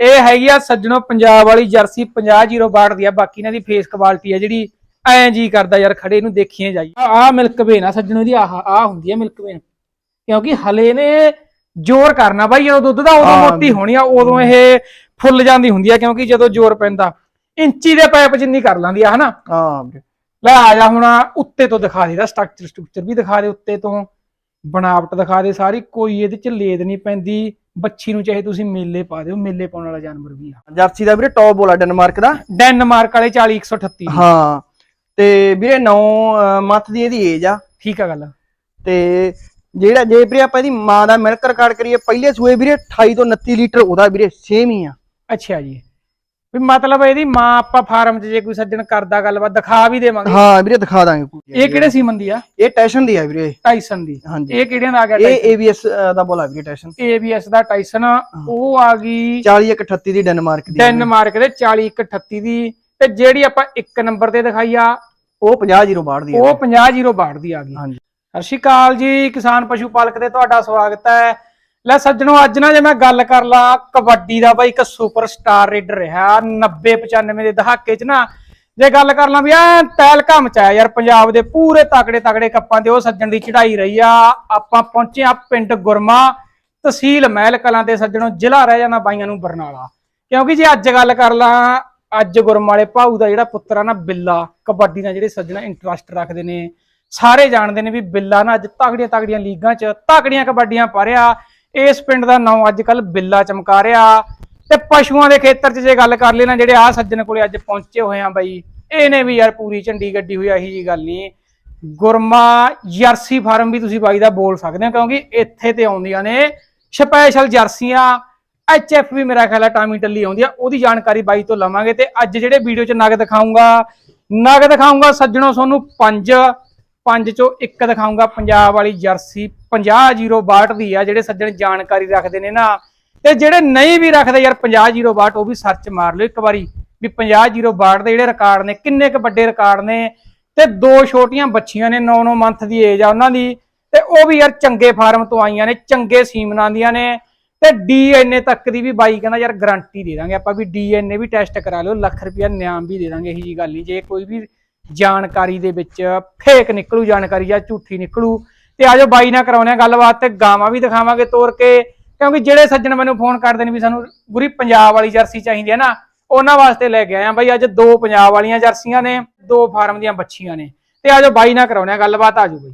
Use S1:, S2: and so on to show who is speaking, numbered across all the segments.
S1: ਇਹ ਹੈਗੀ ਆ ਸੱਜਣੋ ਪੰਜਾਬ ਵਾਲੀ ਜਰਸੀ 50-062 ਦੀ ਆ ਬਾਕੀ ਇਹਨਾਂ ਦੀ ਫੇਸ ਕੁਆਲਿਟੀ ਆ ਜਿਹੜੀ ਐਂ ਜੀ ਕਰਦਾ ਯਾਰ ਖੜੇ ਨੂੰ ਦੇਖੀਏ ਜਾਈ। ਆ ਮਿਲਕ ਵੇਨ ਆ ਸੱਜਣੋ ਦੀ ਆਹ ਆ ਹੁੰਦੀ ਆ ਮਿਲਕ ਵੇਨ ਕਿਉਂਕਿ ਹਲੇ ਨੇ ਜ਼ੋਰ ਕਰਨਾ ਬਾਈ ਜਦੋਂ ਦੁੱਧ ਦਾ ਉਦੋਂ। ਮੋਟੀ ਹੋਣੀ ਆ ਉਦੋਂ ਇਹ ਫੁੱਲ ਜਾਂਦੀ ਹੁੰਦੀ ਆ ਕਿਉਂਕਿ ਜਦੋਂ ਜ਼ੋਰ ਪੈਂਦਾ ਇੰਚੀ ਦੇ ਪਾਈਪ ਜਿੰਨੀ ਕਰ ਲਾਂਦੀ ਆ ਹਨਾ?
S2: ਹਾਂ
S1: ਲੈ ਆ ਜਾ ਹੁਣ ਉੱਤੇ ਤੋਂ ਦਿਖਾ ਦੇ ਦਾ ਸਟਰਕਚਰ ਸਟਰਕਚਰ ਵੀ ਦਿਖਾ ਦੇ ਉੱਤੇ ਤੋਂ ਬਣਾਵਟ ਦਿਖਾ ਦੇ ਸਾਰੀ ਕੋਈ ਇਹਦੇ ਚ ਲੇਦ ਨਹੀਂ ਪੈਂਦੀ। ਬੱਚੀ ਨੂੰ ਚਾਹੇ ਤੁਸੀਂ ਮੇਲੇ ਪਾ ਦਿਓ ਮੇਲੇ ਪਾਉਣ ਵਾਲਾ ਜਾਨਵਰ ਵੀ ਆ।
S2: ਜਰਸੀ ਦਾ ਵੀਰੇ ਟੌਪ ਬੋਲਾ ਡੈਨਮਾਰਕ ਦਾ।
S1: ਡੈਨਮਾਰਕ ਵਾਲੇ 40 138 ਦੀ।
S2: ਹਾਂ ਤੇ ਵੀਰੇ 9 ਮੰਥ ਦੀ ਇਹਦੀ ਏਜ ਆ।
S1: ਠੀਕ ਆ ਗੱਲ।
S2: ਤੇ ਜਿਹੜਾ ਜੇ ਵੀਰੇ ਆਪਾਂ ਇਹਦੀ ਮਾਂ ਦਾ ਮਿਲਕ ਰਿਕਾਰਡ ਕਰੀਏ ਪਹਿਲੇ ਸੂਏ ਵੀਰੇ 28 ਤੋਂ 29 ਲੀਟਰ ਉਹਦਾ ਵੀਰੇ ਸੇਮ ਹੀ ਆ।
S1: ਅੱਛਾ ਜੀ। ਵੀ ਮਤਲਬ ਇਹਦੀ ਮਾਂ ਆਪਾਂ ਫਾਰਮ 'ਚ ਜੇ ਕੋਈ ਸੱਜਣ ਕਰਦਾ ਗੱਲਬਾਤ ਦਿਖਾ ਵੀ ਦੇਵਾਂਗੇ।
S2: ਹਾਂ ਵੀਰੇ ਦਿਖਾ ਦਾਂਗੇ।
S1: ਇਹ ਕਿਹੜੇ ਸੀਮਨ ਦੀ ਆ?
S2: ਇਹ ਟੈਸ਼ਨ ਦੀ ਆ ਵੀਰੇ।
S1: ਟਾਈਸਨ ਦੀ।
S2: ਹਾਂਜੀ।
S1: ਇਹ ਕਿਹੜਿਆਂ ਦਾ ਆ ਗਿਆ
S2: ਇਹ ABS ਦਾ ਬੋਲਾ ਵੀਰੇ ਟੈਸ਼ਨ
S1: ABS ਦਾ ਟਾਈਸਨ। ਉਹ ਆ ਗਈ
S2: 40 138 ਦੀ ਡੈਨਮਾਰਕ ਦੀ।
S1: ਡੈਨਮਾਰਕ ਦੇ 40 138 ਦੀ। ਤੇ ਜਿਹੜੀ ਆਪਾਂ ਇੱਕ ਨੰਬਰ ਤੇ ਦਿਖਾਈ ਆ
S2: ਉਹ 50 0 ਬਾੜ ਦੀ ਆ।
S1: ਉਹ 50062 ਦੀ ਆ ਗਈ।
S2: ਹਾਂਜੀ।
S1: ਸਤਿ ਸ਼੍ਰੀ ਅਕਾਲ ਜੀ ਕਿਸਾਨ ਪਸ਼ੂ ਪਾਲਕ ਤੇ ਤੁਹਾਡਾ ਸਵਾਗਤ ਹੈ। ਲੈ ਸੱਜਣੋ, ਅੱਜ ਨਾ ਜੇ ਮੈਂ ਗੱਲ ਕਰ ਲਾਂ, ਕਬੱਡੀ ਦਾ ਬਾਈ ਇੱਕ ਸੁਪਰ ਸਟਾਰ ਰੇਡਰ ਰਿਹਾ 90 95 ਦੇ ਦਹਾਕੇ 'ਚ ਨਾ। ਜੇ ਗੱਲ ਕਰ ਲਾਂ ਵੀ ਆ ਤਹਿਲਕਾ ਮਚਾਇਆ ਯਾਰ, ਪੰਜਾਬ ਦੇ ਪੂਰੇ ਤਕੜੇ ਤਕੜੇ ਕੱਪਾਂ ਤੇ ਉਹ ਸੱਜਣ ਦੀ ਚੜਾਈ ਰਹੀ ਆ। ਆਪਾਂ ਪਹੁੰਚੇ ਆ ਪਿੰਡ ਗੁਰਮਾ, ਤਹਿਸੀਲ ਮਹਿਲ ਕਲਾਂ ਤੇ ਸੱਜਣੋ, ਜ਼ਿਲ੍ਹਾ ਰਹਿ ਜਾਣਾ ਬਾਈਆਂ ਨੂੰ ਬਰਨਾਲਾ। ਕਿਉਂਕਿ ਜੇ ਅੱਜ ਗੱਲ ਕਰ ਲਾਂ, ਅੱਜ ਗੁਰਮ ਵਾਲੇ ਭਾਊ ਦਾ ਜਿਹੜਾ ਪੁੱਤਰ ਆ ਨਾ, ਬਿੱਲਾ, ਕਬੱਡੀ ਨਾਲ ਜਿਹੜੇ ਸੱਜਣਾ ਇੰਟਰਸਟ ਰੱਖਦੇ ਨੇ, ਸਾਰੇ ਜਾਣਦੇ ਨੇ ਵੀ ਬਿੱਲਾ ਨਾ ਅੱਜ ਤਗੜੀਆਂ ਤਗੜੀਆਂ ਲੀਗਾਂ 'ਚ ਤਗੜੀਆਂ ਕਬੱਡੀਆਂ ਪਾ ਰਿਹਾ। ਇਸ ਪਿੰਡ ਦਾ ਨਾਮ ਅੱਜ ਕੱਲ ਬਿੱਲਾ ਚਮਕਾ ਰਿਹਾ। ਤੇ ਪਸ਼ੂਆਂ ਦੇ ਖੇਤਰ 'ਚ ਜੇ ਗੱਲ ਕਰ ਲੈਣਾ ਜਿਹੜੇ ਆ ਸੱਜਣ ਕੋਲੇ ਅੱਜ ਪਹੁੰਚੇ ਹੋਏ ਆ ਬਾਈ, ਇਹਨੇ ਵੀ ਯਾਰ ਪੂਰੀ ਝੰਡੀ ਗੱਡੀ ਹੋਈ ਆਹੀ ਜੀ ਗੱਲ ਨਹੀਂ। ਗੁਰਮਾ ਜਰਸੀ ਫਾਰਮ ਵੀ ਤੁਸੀਂ ਬਾਈ ਦਾ ਬੋਲ ਸਕਦੇ ਹੋ, ਕਿਉਂਕਿ ਇੱਥੇ ਤੇ ਆਉਂਦੀਆਂ ਨੇ ਸਪੈਸ਼ਲ ਜਰਸੀਆਂ। ਐਚਐਫ ਵੀ ਮੇਰਾ ਖਿਆਲ ਹੈ ਟਾਮੀ ਟੱਲੀ ਆਉਂਦੀ ਆ, ਉਹਦੀ ਜਾਣਕਾਰੀ ਬਾਈ ਤੋਂ ਲਵਾਂਗੇ ਤੇ ਅੱਜ ਜਿਹੜੇ ਵੀਡੀਓ 'ਚ ਨਗ ਦਿਖਾਉਂਗਾ ਨਗ ਦਿਖਾਉਂਗਾ ਸੱਜਣੋ, ਤੁਹਾਨੂੰ ਪੰਜ। ਪੰਜ ਚੋਂ ਇੱਕ ਦਿਖਾਉਂਗਾ, ਪੰਜਾਬ ਵਾਲੀ ਜਰਸੀ। 50062 ਦੀ ਆ, ਜਿਹੜੇ ਸੱਜਣ ਜਾਣਕਾਰੀ ਰੱਖਦੇ ਨੇ ਨਾ। ਤੇ ਜਿਹੜੇ ਨਹੀਂ ਵੀ ਰੱਖਦੇ ਯਾਰ 50062 ਉਹ ਵੀ ਸਰਚ ਮਾਰ ਲਿਓ ਇੱਕ ਵਾਰੀ। ਵੀ 50062 ਦੇ ਜਿਹੜੇ ਰਿਕਾਰਡ ਨੇ, ਕਿੰਨੇ ਕੁ ਵੱਡੇ ਰਿਕਾਰਡ ਨੇ। ਤੇ ਦੋ ਛੋਟੀਆਂ ਬੱਚੀਆਂ ਨੇ 9-9 ਮੰਥ ਦੀ ਏਜ ਆ ਉਹਨਾਂ ਦੀ। ਤੇ ਉਹ ਵੀ ਯਾਰ ਚੰਗੇ ਫਾਰਮ ਤੋਂ ਆਈਆਂ ਨੇ, ਚੰਗੇ ਸੀਮਨਾਂ ਦੀਆਂ ਨੇ। ਤੇ ਡੀਐਨਏ ਤੱਕ ਦੀ ਵੀ ਬਾਈ ਕਹਿੰਦਾ ਯਾਰ ਗਾਰੰਟੀ ਦੇ ਦਾਂਗੇ ਆਪਾਂ ਵੀ ਡੀਐਨਏ ਵੀ ਟੈਸਟ ਕਰਾ ਲਿਓ, ਲੱਖ ਰੁਪਇਆ ਨਿਆਮ ਵੀ ਦੇ ਦਾਂਗੇ, ਇਹੀ ਜੀ ਗੱਲ ਨਹੀਂ ਜੇ ਕੋਈ ਵੀ ਜਾਣਕਾਰੀ ਦੇ ਵਿੱਚ ਫੇਕ ਨਿਕਲੂ ਜਾਣਕਾਰੀ ਜਾਂ ਝੂਠੀ ਨਿਕਲੂ। ਤੇ ਆਜੋ ਬਾਈ ਨਾਲ ਕਰਾਉਣੇ ਆ ਗੱਲਬਾਤ ਤੇ ਗਾਵਾਂ ਵੀ ਦਿਖਾਵਾਂਗੇ ਤੋਰ ਕੇ। ਕਿਉਂਕਿ ਜਿਹੜੇ ਸੱਜਣ ਮੈਨੂੰ ਫੋਨ ਕਰਦੇ ਨੇ ਵੀ ਸਾਨੂੰ ਗੁਰੀ ਪੰਜਾਬ ਵਾਲੀ ਜਰਸੀ ਚਾਹੀਦੀ ਹੈ ਨਾ ਉਹਨਾਂ ਵਾਸਤੇ ਲੈ ਕੇ ਆਏ ਆ ਬਾਈ ਅੱਜ ਦੋ ਪੰਜਾਬ ਵਾਲੀਆਂ ਜਰਸੀਆਂ ਨੇ ਦੋ ਫਾਰਮ ਦੀਆਂ ਬੱਚੀਆਂ ਨੇ। ਤੇ ਆਜੋ ਬਾਈ ਨਾਲ ਕਰਾਉਣੇ ਆ ਗੱਲਬਾਤ ਆਜੋ ਬਾਈ।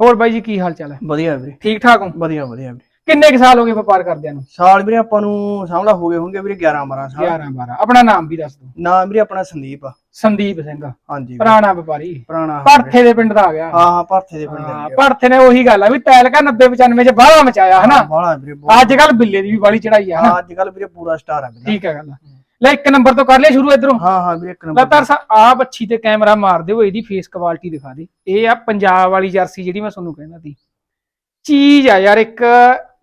S1: ਹੋਰ ਬਾਈ ਜੀ ਕੀ ਹਾਲ ਚਾਲ ਹੈ?
S2: ਵਧੀਆ ਵੀਰੇ।
S1: ਠੀਕ ਠਾਕ ਹੋ?
S2: ਵਧੀਆ ਵਧੀਆ ਵੀਰੇ।
S1: ਕਿੰਨੇ ਕੁ ਸਾਲ ਹੋ ਗਏ ਵਪਾਰ ਕਰਦਿਆਂ ਨੂੰ?
S2: ਸਾਲ ਵੀਰੇ ਆਪਾਂ ਨੂੰ ਸਾਹਮਣਾ ਹੋ ਗਏ ਹੋਣਗੇ ਵੀਰੇ 11 12 ਸਾਲ।
S1: 11 12 ਆਪਣਾ ਨਾਮ ਵੀ ਦੱਸ ਦਿਓ।
S2: ਨਾਮ ਵੀਰੇ ਆਪਣਾ ਸੰਦੀਪ ਆ।
S1: ਸੰਦੀਪ ਸਿੰਘ।
S2: ਹਾਂਜੀ। ਵੀਰੇ,
S1: ਪੁਰਾਣਾ ਵਪਾਰੀ।
S2: ਪੁਰਾਣਾ
S1: ਭਰਥੇ ਦੇ ਪਿੰਡ ਦਾ ਆ ਗਿਆ।
S2: ਹਾਂ ਹਾਂ ਭਰਥੇ ਦੇ ਪਿੰਡ
S1: ਹਾਂ,
S2: ਦੇ
S1: ਭਰਥੇ ਨੇ ਉਹੀ ਗੱਲ ਆ ਵੀ ਤੈਲਕਾ 90 95 ਚ ਬਾਹਲਾ ਮਚਾਇਆ ਹਨਾ?
S2: ਬਾਲਾ ਵੀਰੇ ਬਹੁਤ-
S1: ਅੱਜ ਕੱਲ ਬਿੱਲੇ ਦੀ ਵੀ ਬਾਲੀ ਚੜਾਈ ਆ ਹਨਾ?
S2: ਹਾਂ ਅੱਜ ਕੱਲ ਵੀਰੇ ਪੂਰਾ ਸਟਾਰ ਆ ਵੀਰੇ।
S1: ਠੀਕ ਹੈ ਗੱਲ ਲੈ ਇੱਕ ਨੰਬਰ ਤੋਂ ਕਰ ਲਿਆ ਸ਼ੁਰੂ ਇਧਰੋਂ।
S2: ਹਾਂ ਹਾਂ ਵੀਰੇ ਇੱਕ ਨੰਬਰ
S1: ਲਤਾਰ ਆ ਬੱਚੀ ਤੇ ਕੈਮਰਾ ਮਾਰ ਦਿਓ ਇਹਦੀ ਫੇਸ ਕੁਆਲਿਟੀ ਦਿਖਾ ਦੇ। ਇਹ ਆ ਪੰਜਾਬ ਵਾਲੀ ਜਰਸੀ ਜਿਹੜੀ ਮੈਂ ਤੁਹਾਨੂੰ ਕਹਿੰਦਾ ਸੀ। ਚੀਜ਼ ਆ ਯਾਰ ਇੱਕ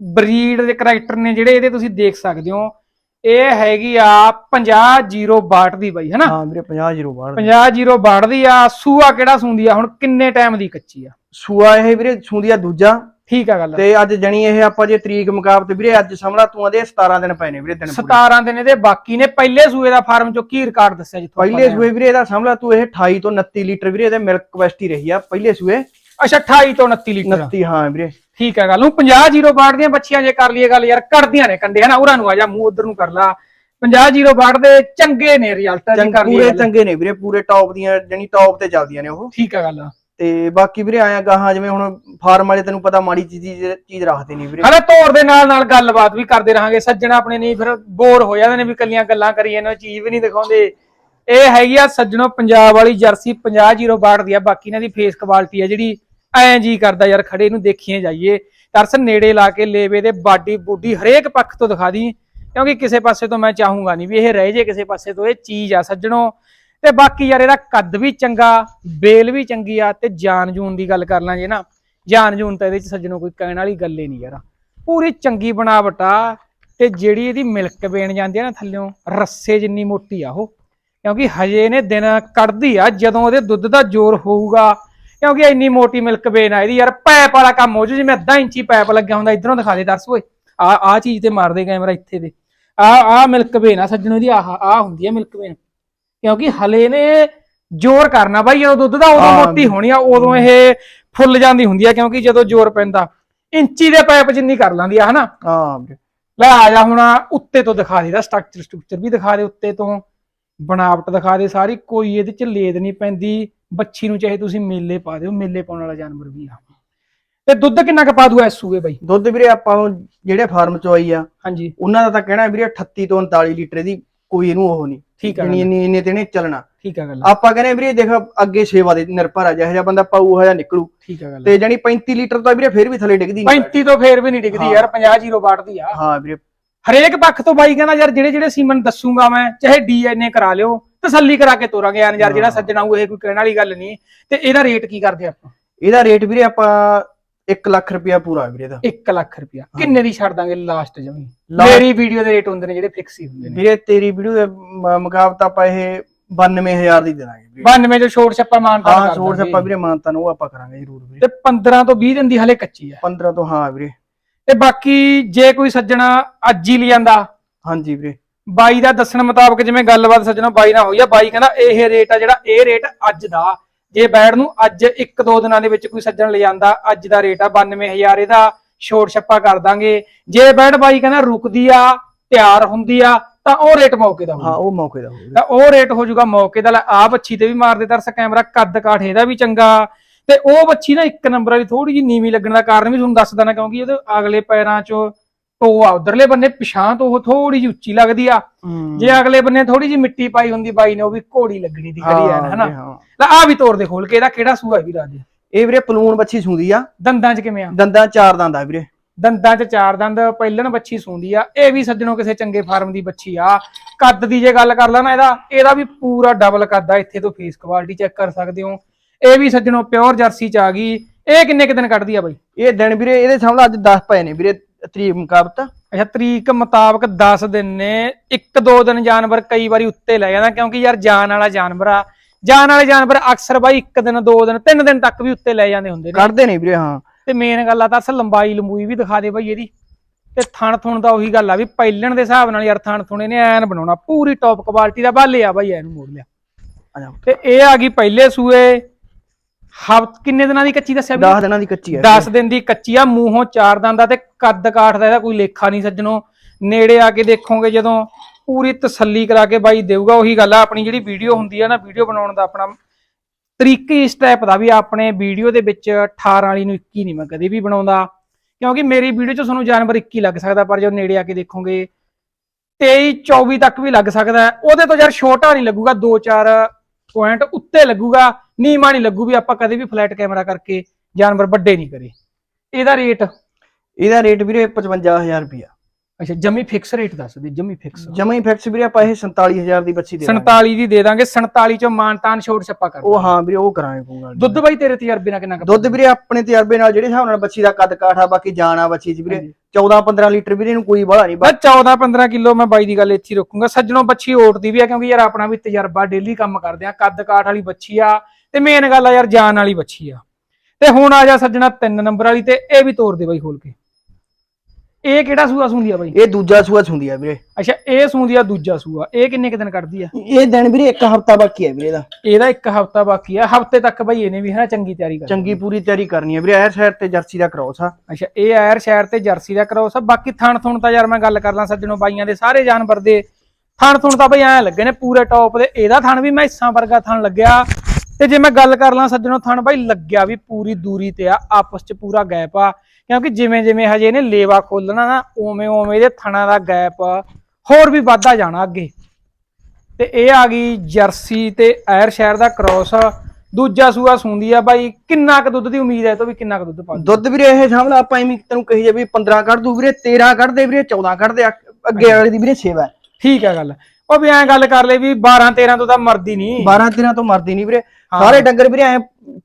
S1: ਬਰੀਡ ਦੇ ਕੈਰੈਕਟਰ ਨੇ ਜਿਹੜੇ ਇਹਦੇ ਤੁਸੀਂ ਦੇਖ ਸਕਦੇ ਹੋ। ਇਹ ਹੈਗੀ ਆ 502 ਦੀ ਬਾਈ ਹਨਾ?
S2: ਹਾਂ ਵੀਰੇ 50 ਜ਼ੀਰੋ ਬਾੜ
S1: 502 ਦੀ ਆ। ਸੂਆ ਕਿਹੜਾ ਸੁੰਦੀ ਆ? ਹੁਣ ਕਿੰਨੇ ਟਾਈਮ ਦੀ ਕੱਚੀ ਆ?
S2: ਸੂਆ ਇਹ ਵੀਰੇ ਸੁੰਦੀਆ ਦੂਜਾ।
S1: ਠੀਕ ਆ ਗੱਲ।
S2: ਤੇ ਅੱਜ ਜਣੀ ਇਹ ਆਪਾਂ ਜੇ ਤਰੀਕ ਮੁਕਾਬਲੇ ਵੀਰੇ ਅੱਜ ਸਾਹਮਣਾ ਤੂੰ ਆਦੇ 17 ਦਿਨ ਪਏ ਨੇ ਵੀਰੇ ਦਿਨ ਪੂਰੇ।
S1: 17 ਦਿਨ ਇਹਦੇ ਬਾਕੀ ਨੇ। ਪਹਿਲੇ ਸੂਏ ਦਾ ਫਾਰਮ ਚੋਂ ਕੀ ਰਿਕਾਰਡ ਦੱਸਿਆ ਜਿੱਥੋਂ
S2: ਪਹਿਲੇ? ਸੂਏ ਵੀਰੇ ਇਹਦਾ ਸਾਹਮਣਾ ਤੂੰ ਇਹ 28 ਤੋਂ 29 ਲੀਟਰ ਵੀਰੇ ਇਹਦੇ ਮਿਲਕ ਕਪੈਸਿਟੀ ਰਹੀ ਆ। ਪਹਿਲੇ ਸੂਏ
S1: ਅੱਛਾ 28 ਤੋਂ 29 ਲੀਟਰ।
S2: 29 ਹਾਂ ਵੀਰੇ।
S1: ਠੀਕ ਹੈ ਗੱਲ ਨੂੰ। 50 ਜ਼ੀਰੋ ਬਾੜ ਦੀਆਂ ਬੱਚੀਆਂ ਜੇ ਕਰ ਲਈਏ ਗੱਲ ਯਾਰ ਕਰਦੀਆਂ ਨੇ ਕੰਡੇ ਹਨਾ? ਉਰਾਂ ਨੂੰ ਆ ਜਾ ਮੂੰਹ ਉਧਰ ਨੂੰ ਕਰ ਲਾ। 50 ਜ਼ੀਰੋ ਬਾੜ ਦੇ ਚੰਗੇ ਨੇ ਰਿਜ਼ਲਟ ਜੇ ਕਰ ਲਈਏ
S2: ਪੂਰੇ
S1: ਗੱਲ।
S2: ਚੰਗੇ ਨੇ ਵੀਰੇ ਪੂਰੇ ਟੌਪ ਦੀਆਂ ਜਣੀ ਟੌਪ ਤੇ ਚੱਲਦੀਆਂ ਨੇ ਉਹ।
S1: ਠੀਕ ਹੈ ਗੱਲ।
S2: ਤੇ ਬਾਕੀ ਵੀਰੇ ਆਇਆ ਗਾਹਾਂ ਜਿਵੇਂ ਹੁਣ ਫਾਰਮ ਵਾਲੇ ਤੈਨੂੰ ਪਤਾ ਮਾੜੀ ਚੀਜ਼ ਚੀਜ਼ ਰੱਖਦੇ ਨਹੀਂ ਵੀਰੇ।
S1: ਹਨਾ ਤੋਰ ਦੇ ਨਾਲ ਨਾਲ ਗੱਲਬਾਤ ਵੀ ਕਰਦੇ ਰਹਾਂਗੇ। ਸੱਜਣ ਆਪਣੇ ਨਹੀਂ ਫਿਰ ਬੋਰ ਹੋ ਜਾਂਦੇ ਨੇ ਵੀ ਕੱਲੀਆਂ ਗੱਲਾਂ ਕਰੀ ਇਹਨਾਂ ਚੀਜ਼ ਵੀ ਨਹੀਂ ਦਿਖਾਉਂਦੇ। ਇਹ ਹੈਗੀ ਆ ਸੱਜਣੋ ਪੰਜਾਬ ਵਾਲੀ ਜਰਸੀ 50 ਜ਼ੀਰੋ ਬਾੜ ਦੀ ਆ ਬਾਕੀ ਇਹਨਾਂ ਦੀ ਫੇਸ ਕੁਆਲਿਟੀ ਆ ਜਿਹੜੀ ਐਂ ਜੀ ਕਰਦਾ ਯਾਰ ਖੜੇ ਨੂੰ ਦੇਖੀਏ ਜਾਈਏ। ਤਰਸ ਨੇੜੇ ਲਾ ਕੇ ਲੇਵੇ ਦੇ ਬਾਡੀ ਬੂਡੀ ਹਰੇਕ ਪੱਖ ਤੋਂ ਦਿਖਾ ਦੀ। ਕਿਉਂਕਿ ਕਿਸੇ ਪਾਸੇ ਤੋਂ ਮੈਂ ਚਾਹੂੰਗਾ ਨਹੀਂ ਵੀ ਇਹ ਰਹਿ ਜੇ ਕਿਸੇ ਪਾਸੇ ਤੋਂ, ਇਹ ਚੀਜ਼ ਆ ਸੱਜਣੋ। ਤੇ ਬਾਕੀ ਯਾਰ ਇਹਦਾ ਕੱਦ ਵੀ ਚੰਗਾ, ਬੇਲ ਵੀ ਚੰਗੀ ਆ ਤੇ ਜਾਨ ਜੂਨ ਦੀ ਗੱਲ ਕਰ ਲਾਂ ਜੇ ਨਾ। ਜਾਨ ਜੂਨ ਤਾਂ ਇਹਦੇ ਚ ਸੱਜਣੋ ਕੋਈ ਕਹਿਣ ਵਾਲੀ ਗੱਲ ਹੀ ਨਹੀਂ ਯਾਰ। ਪੂਰੀ ਚੰਗੀ ਬਣਾਵਟ ਆ ਤੇ ਜਿਹੜੀ ਇਹਦੀ ਮਿਲਕ ਵੇਣ ਜਾਂਦੀ ਆ ਨਾ ਥੱਲਿਓਂ, ਰੱਸੇ ਜਿੰਨੀ ਮੋਟੀ ਆ ਉਹ। ਕਿਉਂਕਿ ਹਜੇ ਇਹਨੇ ਦਿਨ ਕੱਢਦੀ ਆ, ਜਦੋਂ ਉਹਦੇ ਦੁੱਧ ਦਾ ਜ਼ੋਰ ਹੋਊਗਾ ਕਿਉਂਕਿ ਇੰਨੀ ਮੋਟੀ ਮਿਲਕ ਵੇਨ ਆ ਇਹਦੀ ਯਾਰ ਪੈਪ ਵਾਲਾ ਕੰਮ ਹੋ ਜੂ ਜਿਵੇਂ ਅੱਧਾ ਇੰਚੀ ਪੈਪ ਲੱਗਿਆ ਹੁੰਦਾ ਇਧਰੋਂ ਦਿਖਾ ਦੇ ਦਰਸ ਓਏ। ਆ ਆ ਚੀਜ਼ ਤੇ ਮਾਰਦੇ ਕੈਮਰਾ ਇੱਥੇ ਦੇ। ਆ ਆ ਮਿਲਕ ਵੇਨ ਆ ਸੱਜਣੋ ਦੀ ਆਹ ਆ ਹੁੰਦੀ ਹੈ ਮਿਲਕ ਵੇਨ ਕਿਉਂਕਿ ਹਲੇ ਨੇ ਜ਼ੋਰ ਕਰਨਾ ਬਾਈ ਜਦੋਂ ਦੁੱਧ ਦਾ ਉਦੋਂ। ਮੋਟੀ ਹੋਣੀ ਆ ਉਦੋਂ ਇਹ ਫੁੱਲ ਜਾਂਦੀ ਹੁੰਦੀ ਆ ਕਿਉਂਕਿ ਜਦੋਂ ਜ਼ੋਰ ਪੈਂਦਾ ਇੰਚੀ ਦੇ ਪਾਈਪ ਜਿੰਨੀ ਕਰ ਲਾਂਦੀ ਆ ਹਨਾ?
S2: ਹਾਂ
S1: ਲੈ ਆ ਜਾ ਹੁਣ ਉੱਤੇ ਤੋਂ ਦਿਖਾ ਦੇ ਦਾ ਸਟਰਕਚਰ ਸਟਰਕਚਰ ਵੀ ਦਿਖਾ ਦੇ ਉੱਤੇ ਤੋਂ। ਬਣਾਵਟ ਦਿਖਾ ਦੇ ਸਾਰੀ ਕੋਈ ਇਹਦੇ ਚ ਲੇਦ ਨਹੀਂ ਪੈਂਦੀ। ਬੱਚੀ ਨੂੰ ਚਾਹੇ ਤੁਸੀਂ ਮੇਲੇ ਪਾ ਦਿਓ ਮੇਲੇ ਪਾਉਣ ਵਾਲਾ ਜਾਨਵਰ ਵੀ ਆ। ਤੇ ਦੁੱਧ ਕਿੰਨਾ ਕੁ ਪਾ ਦੂ ਐ ਸੂਏ ਬਾਈ?
S2: ਦੁੱਧ ਵੀਰੇ ਆਪਾਂ ਨੂੰ ਜਿਹੜੇ ਫਾਰਮ ਚੋਂ ਆਈ ਆ
S1: ਹਾਂਜੀ।
S2: ਉਹਨਾਂ ਦਾ ਤਾਂ ਕਹਿਣਾ ਵੀਰੇ 38 ਤੋਂ 39 ਲੀਟਰ ਦੀ ਕੋਈ ਇਹਨੂੰ ਉਹ ਨਹੀਂ।
S1: ਠੀਕ ਆ
S2: ਇੰਨੀ ਇੰਨੀ ਤੇ ਚੱਲਣਾ।
S1: ਠੀਕ ਆ ਗੱਲ
S2: ਆਪਾਂ ਕਹਿੰਦੇ ਵੀਰੇ ਦੇਖ ਅੱਗੇ ਸੇਵਾ ਦੇ ਨਿਰਭਰ ਆ ਜਿਹੋ ਜਿਹਾ ਬੰਦਾ ਪਾਊ ਉਹ ਜਿਹਾ ਨਿਕਲੂ।
S1: ਠੀਕ ਆ ਗੱਲ
S2: ਤੇ ਜਾਨੀ 35 ਲੀਟਰ ਤਾਂ ਵੀਰੇ ਫਿਰ ਵੀ ਥੱਲੇ ਡਿੱਗਦੀ ਨਹੀਂ।
S1: 35 ਤੋਂ ਫੇਰ ਵੀ ਨਹੀਂ ਡਿੱਗਦੀ
S2: ਹਾਂ।
S1: ਯਾਰ 50 ਜ਼ੀਰੋ ਵਾਟ ਦੀ ਆ।
S2: ਹਾਂ ਵੀਰੇ
S1: ਹਰੇਕ ਪੱਖ ਤੋਂ ਬਾਈ ਕਹਿੰਦਾ ਯਾਰ ਜਿਹੜੇ ਜਿਹੜੇ ਸੀਮਨ ਦੱਸੂਗਾ ਮੈਂ ਚਾਹੇ ਡੀਐਨਏ ਕਰਾ ਲਿਓ ਤਸੱਲੀ ਕਰਾ ਕੇ ਤੋਰਾਂਗੇ। ਯਾਰ ਯਾਰ ਜਿਹੜਾ। ਸੱਜਣਾ ਉਹ ਇਹ ਕੋਈ ਕਹਿਣ ਵਾਲੀ ਗੱਲ ਨਹੀਂ। ਤੇ ਇਹਦਾ ਰੇਟ ਕੀ ਕਰਦੇ ਆਪਾਂ?
S2: ਇਹਦਾ ਰੇਟ ਵੀਰੇ ਆਪਾਂ 1 ਲੱਖ ਰੁਪਇਆ ਪੂਰਾ ਵੀਰੇ ਦਾ
S1: 1 ਲੱਖ ਰੁਪਇਆ। ਕਿੰਨੇ ਦੀ ਛੱਡ ਦਾਂਗੇ ਲਾਸਟ ਜਮੀ? ਮੇਰੀ ਵੀਡੀਓ ਦੇ ਰੇਟ ਹੁੰਦੇ ਨੇ ਜਿਹੜੇ ਫਿਕਸ ਹੀ ਹੁੰਦੇ ਨੇ।
S2: ਵੀਰੇ ਤੇਰੀ ਵੀਡੀਓ ਦੇ ਮੁਕਾਬਲਾ ਆਪਾਂ ਇਹ 92000 ਦੀ ਦੇ ਦਾਂਗੇ ਵੀਰੇ।
S1: 92 ਜੋ ਛੋਟ ਛੱਪਾ ਮਾਨਤਾ
S2: ਹਾਂ ਸੋਰਸ ਆਪਾਂ ਵੀਰੇ ਮਾਨਤਾ ਨੂੰ ਉਹ ਆਪਾਂ ਕਰਾਂਗੇ ਜ਼ਰੂਰ ਵੀਰੇ।
S1: ਤੇ 15 ਤੋਂ 20 ਦਿਨ ਦੀ ਹਲੇ ਕੱਚੀ ਆ।
S2: 15 ਤੋਂ ਹਾਂ ਵੀਰੇ।
S1: ਤੇ ਬਾਕੀ ਜੇ ਕੋਈ ਸੱਜਣਾ ਅੱਜ ਹੀ ਲਿਆਂਦਾ
S2: ਹਾਂਜੀ ਵੀਰੇ।
S1: ਬਾਈ ਦਾ ਦੱਸਣ ਮੁਤਾਬਕ ਜਿਵੇਂ ਗੱਲਬਾਤ ਸੱਜਣਾ ਬਾਈ ਨਾਲ ਹੋਈ ਆ ਬਾਈ ਕਹਿੰਦਾ ਇਹ ਰੇਟ ਆ ਜਿਹੜਾ ਇਹ ਰੇਟ ਅੱਜ ਦਾ। ਜੇ ਬੈੜ ਨੂੰ ਅੱਜ ਇੱਕ ਦੋ ਦਿਨਾਂ ਦੇ ਵਿੱਚ ਕੋਈ ਸੱਜਣ ਲੈ ਜਾਂਦਾ ਅੱਜ ਦਾ ਰੇਟ ਆ 92000 ਇਹਦਾ ਛੋਟ ਛੱਪਾ ਕਰ ਦਾਂਗੇ। ਜੇ ਬੈੜ ਬਾਈ ਕਹਿੰਦਾ ਰੁਕਦੀ ਆ ਤਿਆਰ ਹੁੰਦੀ ਆ ਤਾਂ ਉਹ ਰੇਟ ਮੌਕੇ ਦਾ
S2: ਹਾਂ
S1: ਹੋਊਗਾ।
S2: ਉਹ ਮੌਕੇ ਦਾ ਹੋਊਗਾ।
S1: ਤਾਂ ਉਹ ਰੇਟ ਹੋ ਜਾਊਗਾ ਮੌਕੇ ਦਾ। ਲੈ ਆ ਬੱਚੀ ਤੇ ਵੀ ਮਾਰਦੇ ਤਰਸ ਕੈਮਰਾ ਕੱਦ ਕਾਠ ਇਹਦਾ ਵੀ ਚੰਗਾ। ਤੇ ਉਹ ਬੱਚੀ ਨਾ ਇੱਕ ਨੰਬਰ ਵਾਲੀ ਥੋੜੀ ਜਿਹੀ ਨੀਵੀਂ ਲੱਗਣ ਦਾ ਕਾਰਨ ਵੀ ਤੁਹਾਨੂੰ ਦੱਸ ਦੇਣਾ ਕਿਉਂਕਿ ਉਹਦੇ ਅਗਲੇ ਪੈਰਾਂ 'ਚ ਟੋ ਆ ਉਧਰਲੇ ਬੰਨੇ ਪਿਛਾਂ ਤੋਂ ਉਹ ਥੋੜੀ ਜਿਹੀ ਉੱਚੀ ਲੱਗਦੀ ਆ। ਜੇ ਅਗਲੇ ਬੰਨੇ ਥੋੜੀ ਜਿਹੀ ਮਿੱਟੀ ਪਾਈ ਹੁੰਦੀ ਬਾਈ ਨੇ ਉਹ ਵੀ ਘੋੜੀ ਲੱਗਣੀ ਦੀ ਕਰੀ ਐ ਹਨਾ? ਲੈ ਆ ਵੀ ਤੋੜ ਦੇ ਖੋਲ ਕੇ ਇਹਦਾ ਕਿਹੜਾ ਸੂਆ ਵੀ ਰਾਜੇ
S2: ਇਹ ਵੀਰੇ ਪਲੂਣ ਬੱਚੀ ਸੁੰਦੀ ਆ।
S1: ਦੰਦਾਂ 'ਚ ਕਿਵੇਂ ਆ?
S2: ਦੰਦਾਂ ਚਾਰ ਦੰਦ ਆ ਵੀਰੇ।
S1: ਦੰਦਾਂ 'ਚ ਚਾਰ ਦੰਦ ਪਹਿਲਣ ਬੱਚੀ ਸੂੰਦੀ ਆ। ਇਹ ਵੀ ਸੱਜਣੋ ਕਿਸੇ ਚੰਗੇ ਫਾਰਮ ਦੀ ਬੱਚੀ ਆ। ਕੱਦ ਦੀ ਜੇ ਗੱਲ ਕਰ ਲਾ ਨਾ ਇਹਦਾ ਇਹਦਾ ਵੀ ਪੂਰਾ ਡਬਲ ਕੱਦ ਆ। ਇੱਥੇ ਤੋਂ ਫੇਸ ਕੁਆਲਿਟੀ ਚੈੱਕ ਕਰ ਸਕਦੇ ਹੋ। ਇਹ ਵੀ ਸੱਜਣੋ ਪਿਓਰ ਜਰਸੀ 'ਚ ਆ ਗਈ। ਇਹ ਕਿੰਨੇ ਕੁ ਦਿਨ ਕੱਢਦੀ ਆ ਬਾਈ?
S2: ਇਹ ਦਿਨ ਵੀਰੇ ਇਹਦੇ ਸਾਹਮਣੇ ਅੱਜ 10 ਪਏ ਨੇ ਵੀਰੇ ਤਰੀਕ ਮੁਕਾਬਤ
S1: ਅੱਛਾ ਤਰੀਕ ਮੁਤਾਬਕ 10 ਦਿਨ ਨੇ। ਇੱਕ ਦੋ ਦਿਨ ਜਾਨਵਰ ਕਈ ਵਾਰੀ ਉੱਤੇ ਲੈ ਜਾਂਦਾ ਕਿਉਂਕਿ ਯਾਰ ਜਾਨ ਵਾਲਾ ਜਾਨਵਰ ਆ। ਜਾਨ ਵਾਲੇ ਜਾਨਵਰ ਅਕਸਰ ਬਾਈ ਇੱਕ ਦਿਨ ਦੋ ਦਿਨ ਤਿੰਨ ਦਿਨ ਤੱਕ ਵੀ ਉੱਤੇ ਲੈ ਜਾਂਦੇ ਹੁੰਦੇ ਨੇ।
S2: ਕੱਢਦੇ ਨੇ ਵੀਰੇ ਹਾਂ।
S1: ਤੇ ਮੇਨ ਗੱਲ ਆ ਤਾਂ ਅਸਲ ਲੰਬਾਈ ਲੰਬੂਈ ਵੀ ਦਿਖਾ ਦੇ ਬਾਈ ਇਹਦੀ। ਤੇ ਥਣ ਥੁਣ ਦਾ ਉਹੀ ਗੱਲ ਆ ਵੀ ਪਹਿਲਣ ਦੇ ਹਿਸਾਬ ਨਾਲ ਯਾਰ ਥਣ ਥੁਣੇ ਨੇ ਐਨ ਬਣਾਉਣਾ। ਪੂਰੀ ਟੌਪ ਕੁਆਲਿਟੀ ਦਾ ਬਾਲੇ ਆ ਬਾਈ ਇਹਨੂੰ ਮੋੜ ਲਿਆ। ਤੇ ਇਹ ਆ ਗਈ ਪਹਿਲੇ ਸੂਏ। ਹਫਤ ਕਿੰਨੇ ਦਿਨਾਂ ਦੀ ਕੱਚੀ ਦੱਸਿਆ
S2: 10 ਦਿਨਾਂ ਦੀ ਕੱਚੀ ਆ
S1: 10 ਦਿਨ ਦੀ ਕੱਚੀ ਆ ਮੂੰਹੋਂ ਚਾਰ ਦੰਦ ਦਾ ਤੇ ਕੱਦ ਕਾਠ ਦਾ ਇਹਦਾ ਕੋਈ ਲੇਖਾ ਨਹੀਂ ਸੱਜਣੋ। ਨੇੜੇ ਆ ਕੇ ਦੇਖੋਗੇ ਜਦੋਂ ਪੂਰੀ ਤਸੱਲੀ ਕਰਾ ਕੇ ਬਾਈ ਦੇਊਗਾ ਉਹੀ ਗੱਲ ਆ ਆਪਣੀ ਜਿਹੜੀ ਵੀਡੀਓ ਹੁੰਦੀ ਆ ਨਾ ਵੀਡੀਓ ਬਣਾਉਣ ਦਾ ਆਪਣਾ ਤਰੀਕੇ ਇਸ ਟਾਈਪ ਦਾ ਵੀ ਆਪਣੇ ਵੀਡੀਓ ਦੇ ਵਿੱਚ 18 ਵਾਲੀ ਨੂੰ 21 ਨਹੀਂ ਮੈਂ ਕਦੇ ਵੀ ਬਣਾਉਂਦਾ। ਕਿਉਂਕਿ ਮੇਰੀ ਵੀਡੀਓ 'ਚ ਤੁਹਾਨੂੰ ਜਾਨਵਰ 21 ਲੱਗ ਸਕਦਾ ਪਰ ਜਦੋਂ ਨੇੜੇ ਆ ਕੇ ਦੇਖੋਗੇ 23 24 ਤੱਕ ਵੀ ਲੱਗ ਸਕਦਾ। ਹੈ। ਉਹਦੇ ਤੋਂ ਯਾਰ ਛੋਟਾ ਨਹੀਂ ਲੱਗੂਗਾ 2-4 ਪੁਆਇੰਟ ਉੱਤੇ ਲੱਗੂਗਾ। ਨਹੀਂ ਲੱਗੂ ਵੀ ਆਪਾਂ ਕਦੇ ਵੀ ਫਲੈਟ ਕੈਮਰਾ ਕਰਕੇ ਜਾਨਵਰ ਵੱਡੇ ਨਹੀਂ ਕਰੇ। ਇਹਦਾ ਰੇਟ
S2: ਇਹਦਾ ਰੇਟ ਵੀਰੇ 55000 ਰੁਪਿਆ
S1: ਅੱਛਾ ਜਮੀ ਫਿਕਸ ਰੇਟ ਦੱਸ ਦੇ ਜਮੀ ਫਿਕਸ
S2: ਜਮਾ ਫਿਕਸ ਵੀਰੇ ਆਪਾਂ ਇਹ 47000 ਦੀ ਬੱਚੀ ਦੇ ਦਾਂਗੇ।
S1: 47 ਦੀ ਦੇ ਦਾਂਗੇ 47 ਚੋਂ ਮਾਨਤਾਨ ਛੋਟ ਛੱਪਾ ਕਰ।
S2: ਉਹ ਹਾਂ ਵੀਰੇ ਉਹ ਕਰਾਂਗੇ ਕੋਈ ਗੱਲ ਨੀ।
S1: ਦੁੱਧ ਬਾਈ ਤੇਰੇ ਤਜਰਬੇ ਨਾਲ ਕਿੰਨਾ
S2: ਦੁੱਧ ਵੀਰੇ ਆਪਣੇ ਤਜਰਬੇ ਨਾਲ ਜਿਹੜੇ ਹਿਸਾਬ ਨਾਲ ਬੱਚੀ ਦਾ ਕੱਦ ਕਾਠਾ ਬਾਕੀ ਜਾਣਾ ਬੱਚੀ ਚ ਵੀਰੇ।
S1: ਹਾਂਜੀ।
S2: 14 15 ਲੀਟਰ ਵੀਰੇ ਇਹਨੂੰ ਕੋਈ ਬਾਹਲਾ ਨਹੀਂ
S1: ਬਸ 14 15 ਕਿਲੋ ਮੈਂ ਬਾਈ ਦੀ ਗੱਲ ਇੱਥੇ ਰੱਖੂੰਗਾ। ਸੱਜਣੋਂ ਬੱਚੀ ਓਟਦੀ ਵੀ ਆ ਕਿਉਂਕਿ ਯਾਰ ਆਪਣਾ ਵੀ ਤਜਰਬਾ ਡੇਲੀ ਕੰਮ ਕਰਦੇ ਆ। ਕੱਦ ਕਾਠ ਵਾਲੀ ਬੱਚੀ ਆ ਤੇ ਮੇਨ ਗੱਲ ਆ ਯਾਰ ਜਾਨ ਵਾਲੀ ਬੱਚੀ ਆ। ਤੇ ਹੁਣ ਆ ਜਾ ਸੱਜਣਾ 3 ਨੰਬਰ ਵਾਲੀ ਤੇ ਇਹ ਵੀ ਤੋੜ ਦੇ ਬਾਈ ਖੋਲ ਕੇ। ਇਹ ਕਿਹੜਾ ਸੂਆ ਸੂੰਦੀ ਆ ਬਾਈ?
S2: ਇਹ ਦੂਜਾ ਸੂਆ ਸੁੰਦੀ ਆ ਵੀਰੇ।
S1: ਅੱਛਾ ਇਹ ਸੂੰਦੀ ਆ ਦੂਜਾ ਸੂਆ। ਇਹ ਕਿੰਨੇ ਕੁ ਦਿਨ ਕੱਢਦੀ ਆ?
S2: ਇਹ ਦਿਨ ਵੀਰੇ ਇੱਕ ਹਫਤਾ ਬਾਕੀ ਹੈ ਵੀਰੇ ਦਾ
S1: ਇਹਦਾ ਇੱਕ ਹਫਤਾ ਬਾਕੀ ਆ। ਹਫ਼ਤੇ ਤੱਕ ਬਾਈ ਇਹਨੇ ਵੀ ਹੈ ਨਾ ਚੰਗੀ ਤਿਆਰੀ ਕਰ
S2: ਚੰਗੀ ਪੂਰੀ ਤਿਆਰੀ ਕਰਨੀ ਹੈ ਵੀਰੇ। ਐਰ ਸਾਈਡ ਤੇ ਜਰਸੀ ਦਾ ਕ੍ਰੋਸ ਆ।
S1: ਅੱਛਾ ਇਹ ਆਇਰ ਸ਼ਹਿਰ ਤੇ ਜਰਸੀ ਦਾ ਕਰੋ ਸਭ ਬਾਕੀ ਥਣ ਥੁਣ ਤਾਂ ਯਾਰ ਮੈਂ ਗੱਲ ਕਰ ਲਾਂ ਸੱਜਣੋ ਬਾਈਆਂ ਦੇ। ਸਾਰੇ ਜਾਨਵਰ ਦੇ ਥਣ ਥੁਣ ਤਾਂ ਬਈ ਐ ਲੱਗੇ ਨੇ ਪੂਰੇ ਟੌਪ ਦੇ। ਇਹਦਾ ਥਣ ਵੀ ਮੈਂ ਹਿੱਸਾ ਵਰਗਾ ਥਣ ਲੱਗਿਆ। ਤੇ ਜੇ ਮੈਂ ਗੱਲ ਕਰ ਲਾਂ ਸੱਜਣੋ ਥਣ ਬਾਈ ਲੱਗਿਆ ਵੀ ਪੂਰੀ ਦੂਰੀ ਤੇ ਆ ਆਪਸ ਚ ਪੂਰਾ ਗੈਪ ਆ ਕਿਉਂਕਿ ਜਿਵੇਂ ਜਿਵੇਂ ਹਜੇ ਇਹਨੇ ਲੇਵਾ ਖੋਲਣਾ ਨਾ ਉਵੇਂ ਉਵੇਂ ਇਹਦੇ ਥਣਾਂ ਦਾ ਗੈਪ ਹੋਰ ਵੀ ਵੱਧਦਾ ਜਾਣਾ ਅੱਗੇ। ਤੇ ਇਹ ਆ ਗਈ ਜਰਸੀ ਤੇ ਆਇਰ ਸ਼ਹਿਰ ਦਾ ਕ੍ਰੋਸ ਦੂਜਾ ਸੂਆ ਸੁੰਦੀ ਆ ਬਾਈ ਕਿੰਨਾ ਕੁ ਦੁੱਧ ਦੀ ਉਮੀਦ ਹੈ ਇਹ ਤੋਂ ਵੀ ਕਿੰਨਾ ਕੁ ਦੁੱਧ ਪਾ ਦੂ?
S2: ਦੁੱਧ ਵੀਰੇ ਇਹ ਸਾਹਮਣੇ ਆਪਾਂ ਐਵੇਂ ਤੈਨੂੰ ਕਹੀ ਜਾ ਵੀ 15 ਕੱਢ ਦੂ ਵੀਰੇ 13 ਕੱਢ ਦੇ ਵੀਰੇ 14 ਕੱਢ ਦੇ ਅੱਗ- ਵਾਲੇ ਦੀ ਵੀਰੇ ਸੇਵਾ
S1: ਠੀਕ ਹੈ ਗੱਲ। ਉਹ ਵੀ ਐਂ ਗੱਲ ਕਰ ਲੈ ਵੀ 12 13 ਤੋਂ ਤਾਂ ਮਰਦੀ ਨਹੀਂ
S2: 12 13 ਤੋਂ ਮਰਦੀ ਨਹੀਂ ਵੀਰੇ
S1: ਹਾਂ।
S2: ਸਾਰੇ ਡੰਗਰ ਵੀਰੇ ਐ